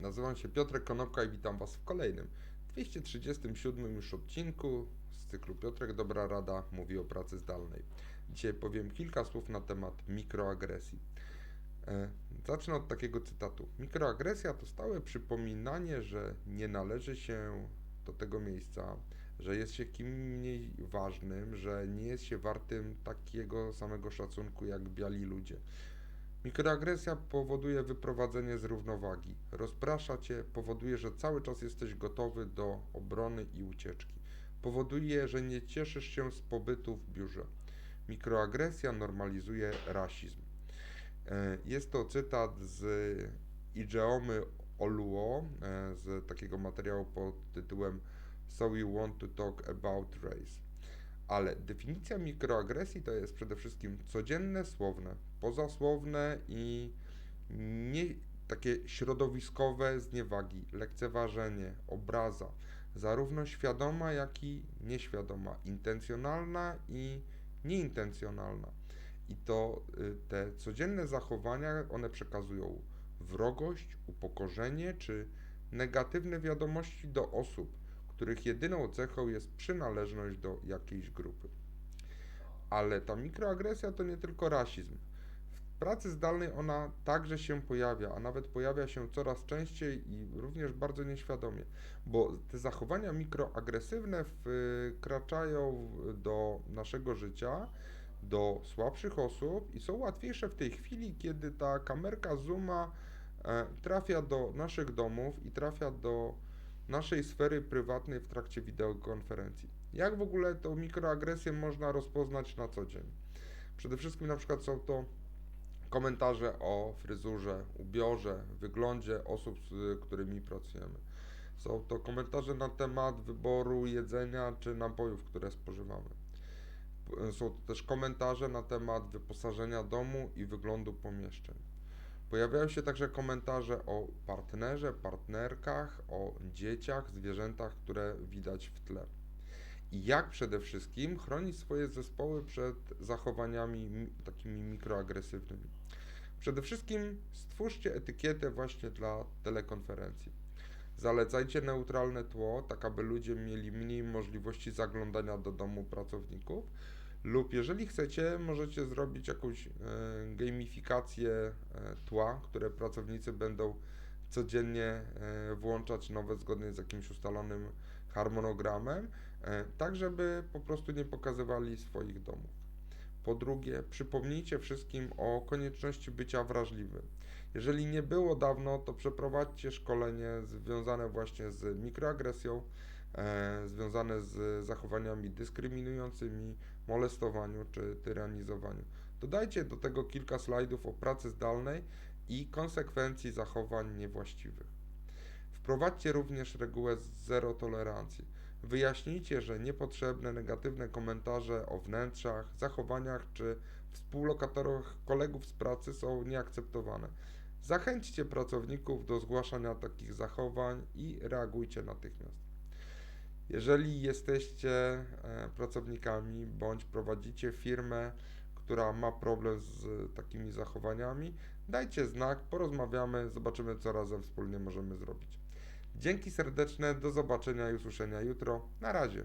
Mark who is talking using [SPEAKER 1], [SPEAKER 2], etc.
[SPEAKER 1] Nazywam się Piotrek Konopka i witam Was w kolejnym 237 już odcinku z cyklu Piotrek Dobra Rada mówi o pracy zdalnej. Dzisiaj powiem kilka słów na temat mikroagresji. E, Zacznę od takiego cytatu. Mikroagresja to stałe przypominanie, że nie należy się do tego miejsca, że jest się kim mniej ważnym, że nie jest się wartym takiego samego szacunku jak biali ludzie. Mikroagresja powoduje wyprowadzenie z równowagi. Rozprasza cię, powoduje, że cały czas jesteś gotowy do obrony i ucieczki. Powoduje, że nie cieszysz się z pobytu w biurze. Mikroagresja normalizuje rasizm. E, Jest to cytat z Ijeomy Oluo, e, z takiego materiału pod tytułem So You Want to Talk About Race. Ale definicja mikroagresji to jest przede wszystkim codzienne słowne, pozasłowne i nie, takie środowiskowe zniewagi, lekceważenie, obraza, zarówno świadoma, jak i nieświadoma, intencjonalna i nieintencjonalna. I to y, te codzienne zachowania, one przekazują wrogość, upokorzenie czy negatywne wiadomości do osób, których jedyną cechą jest przynależność do jakiejś grupy. Ale ta mikroagresja to nie tylko rasizm. W pracy zdalnej ona także się pojawia, a nawet pojawia się coraz częściej i również bardzo nieświadomie, bo te zachowania mikroagresywne wkraczają do naszego życia, do słabszych osób i są łatwiejsze w tej chwili, kiedy ta kamerka zooma e, trafia do naszych domów i trafia do naszej sfery prywatnej w trakcie wideokonferencji. Jak w ogóle tą mikroagresję można rozpoznać na co dzień? Przede wszystkim na przykład są to komentarze o fryzurze, ubiorze, wyglądzie osób, z którymi pracujemy. Są to komentarze na temat wyboru jedzenia czy napojów, które spożywamy. Są to też komentarze na temat wyposażenia domu i wyglądu pomieszczeń. Pojawiają się także komentarze o partnerze, partnerkach, o dzieciach, zwierzętach, które widać w tle. I jak przede wszystkim chronić swoje zespoły przed zachowaniami mi- takimi mikroagresywnymi. Przede wszystkim stwórzcie etykietę właśnie dla telekonferencji. Zalecajcie neutralne tło, tak aby ludzie mieli mniej możliwości zaglądania do domu pracowników. Lub jeżeli chcecie, możecie zrobić jakąś e, gamifikację e, tła, które pracownicy będą codziennie e, włączać nowe zgodnie z jakimś ustalonym harmonogramem, tak żeby po prostu nie pokazywali swoich domów. Po drugie, przypomnijcie wszystkim o konieczności bycia wrażliwym. Jeżeli nie było dawno, to przeprowadźcie szkolenie związane właśnie z mikroagresją, związane z zachowaniami dyskryminującymi, molestowaniu czy tyranizowaniu. Dodajcie do tego kilka slajdów o pracy zdalnej i konsekwencji zachowań niewłaściwych. Wprowadźcie również regułę zero tolerancji. Wyjaśnijcie, że niepotrzebne negatywne komentarze o wnętrzach, zachowaniach czy współlokatorach kolegów z pracy są nieakceptowane. Zachęćcie pracowników do zgłaszania takich zachowań i reagujcie natychmiast. Jeżeli jesteście e, pracownikami bądź prowadzicie firmę, która ma problem z takimi zachowaniami, dajcie znak, porozmawiamy, zobaczymy, co razem wspólnie możemy zrobić. Dzięki serdeczne, do zobaczenia i usłyszenia jutro. Na razie.